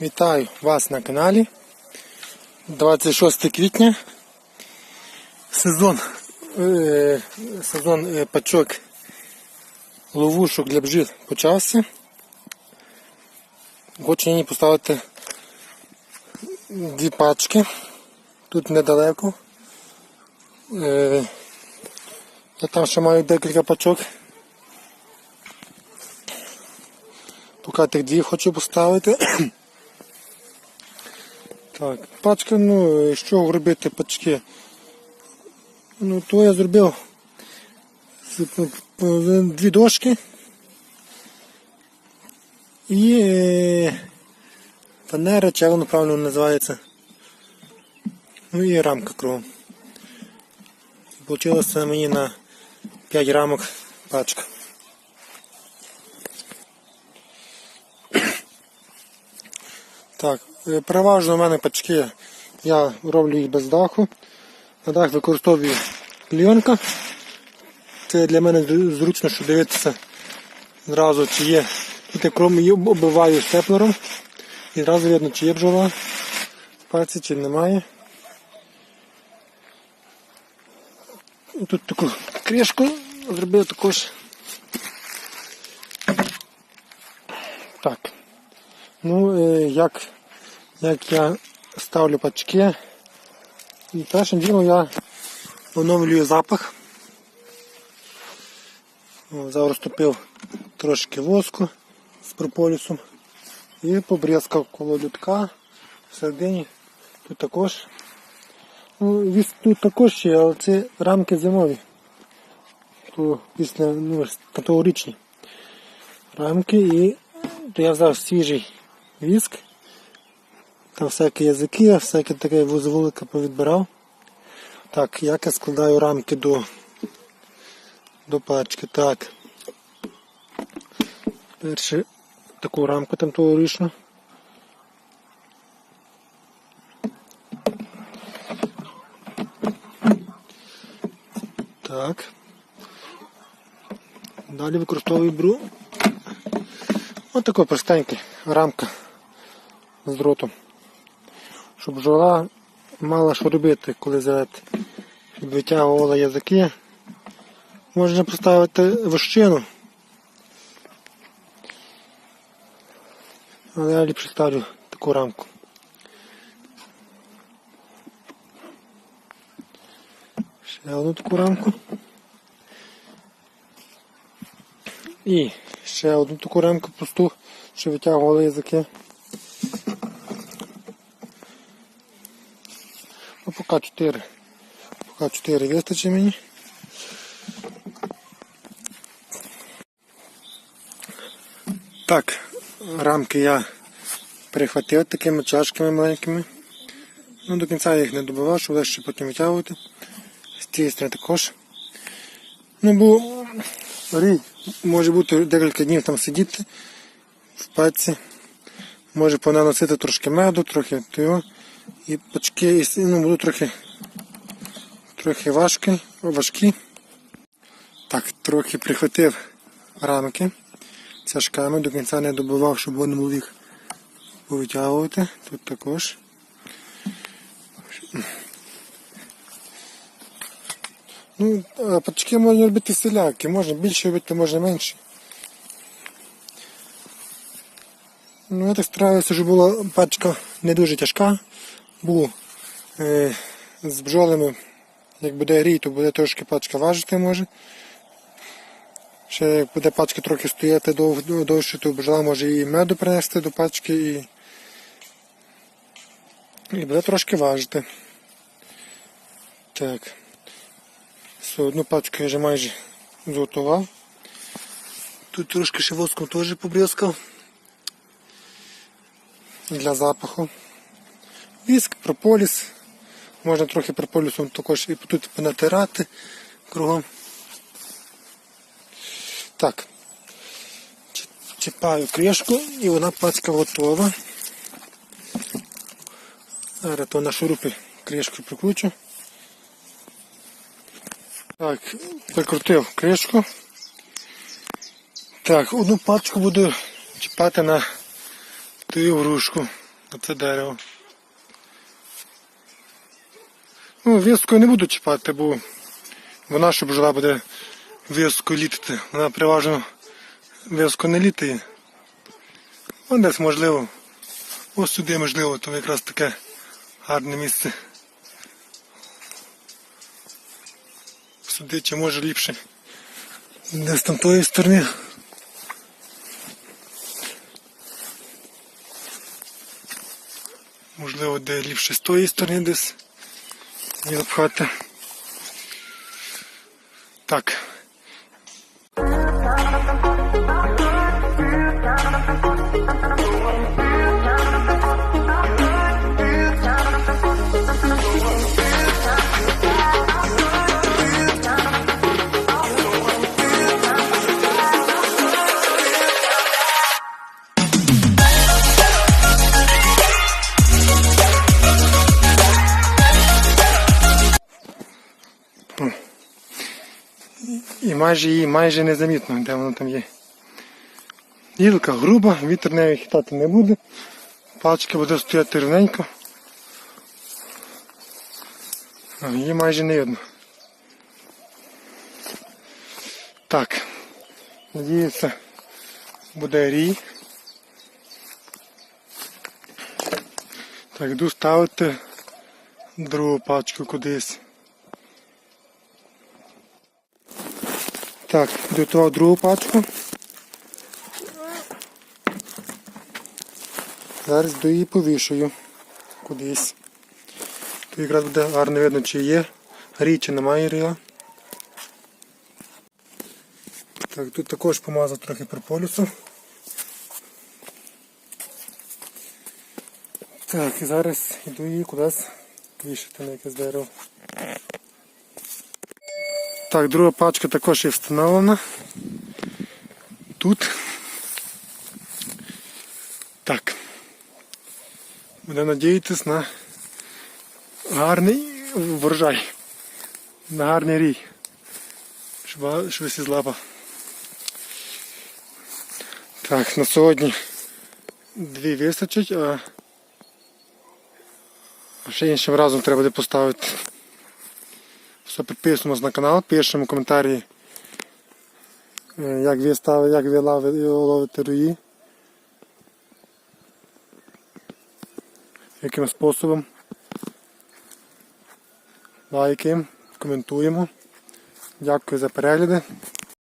Вітаю вас на каналі. 26 квітня. Сезон, е, сезон е, пачок ловушок для бджіл почався. Хочу мені поставити дві пачки. Тут недалеко. Е, я там ще маю декілька пачок. Поки тих дві хочу поставити. Так, пачка, ну, що робити пачки? Ну, то я зробив дві дошки і е, фанера, чи воно правильно називається. Ну і рамка кругом. Получилося мені на 5 рамок пачка. Так, переважно у мене пачки, я роблю їх без даху. На дах використовую кліонка. Це для мене зручно, що дивитися зразу, чи є. Тут кром її оббиваю степлером. І зразу видно, чи є бджола в пальці, чи немає. Тут таку кришку зробив також. Так. Ну, е, як, як я ставлю пачки. І першим ділом я оновлюю запах. Зараз розтопив трошки воску з прополісом і побрязкав коло людка всередині. Тут також. Ну, вісь тут також є, але це рамки зимові. То після ну, категоричні рамки і то я взяв свіжий віск. Там всякі язики, всяке таке вузовулика повідбирав. Так, як я складаю рамки до, до пачки. Так. Перше таку рамку там тогорічну. Так. Далі використовую бру. Ось така простенька рамка з дротом. Щоб бджола мала що робити, коли. Щоб витягувала язики. Можна поставити вощину. Але я ліпше ставлю таку рамку. Ще одну таку рамку. І ще одну таку рамку пусту, щоб витягували язики. Поки 4. Поки 4 вистачить мені. Так, рамки я перехватив такими чашками маленькими. Ну, до кінця я їх не добивав, щоб легше потім витягувати. З цієї сторони також. Ну, бо рій може бути декілька днів там сидіти в паці. Може понаносити трошки меду, трохи того. І пачки і, ну, будуть трохи, трохи важкі, важкі. Так, трохи прихватив рамки цяжками, до кінця не добивав, щоб вони могли їх повитягувати. Тут також. Ну, пачки можна робити селяки, можна більше робити, можна менше. Ну, я так стараюся, щоб була пачка не дуже тяжка. Бо е, з бджолами, як буде рій, то буде трошки пачка важити може. Ще як буде пачка трохи стояти дов, довше, то бджола може і меду принести до пачки і, і буде трошки важити. Так. Одну пачку я вже майже зготував. Тут трошки ще воском теж побризкав. Для запаху. Віск, прополіс. Можна трохи прополісом також і тут понатирати кругом. Так. Чіпаю кришку і вона пачка готова. Зараз то на шурупі кришку прикручу. Так, прикрутив кришку. Так, одну пачку буду чіпати на ту грушку. Оце дерево. Ну, вискою не буду чіпати, бо вона, щоб жила, буде вискою літати. Вона переважно виско не літає. Ну, десь можливо. Ось сюди можливо, то якраз таке гарне місце. Сюди чи може ліпше. Десь там тої сторони. Можливо, де ліпше з тої сторони десь її обхати. Так. Майже її майже незамітно, де воно там є. Гілка груба, вітер нею хитати не буде. Паличка буде стояти рівненько. Її майже не видно. Так. Надіюся, буде рій. Так, йду ставити другу пачку кудись. Так, готував другу пачку. Зараз до її повішую кудись. Тут якраз буде гарно видно, чи є грій, чи немає грія. Так, тут також помазав трохи прополісу. Так, і зараз йду її кудись вішати на якесь дерево. Так, друга пачка також є встановлена. Тут. Так. Будемо надіятися на гарний врожай. На гарний рій. Щоб щось із лапа. Так, на сьогодні дві вистачить, а ще іншим разом треба буде поставити. Все, підписуємось на канал, пишемо коментарі, е, як ви ставите, як ви ловите руї. Яким способом. Лайки, коментуємо. Дякую за перегляди.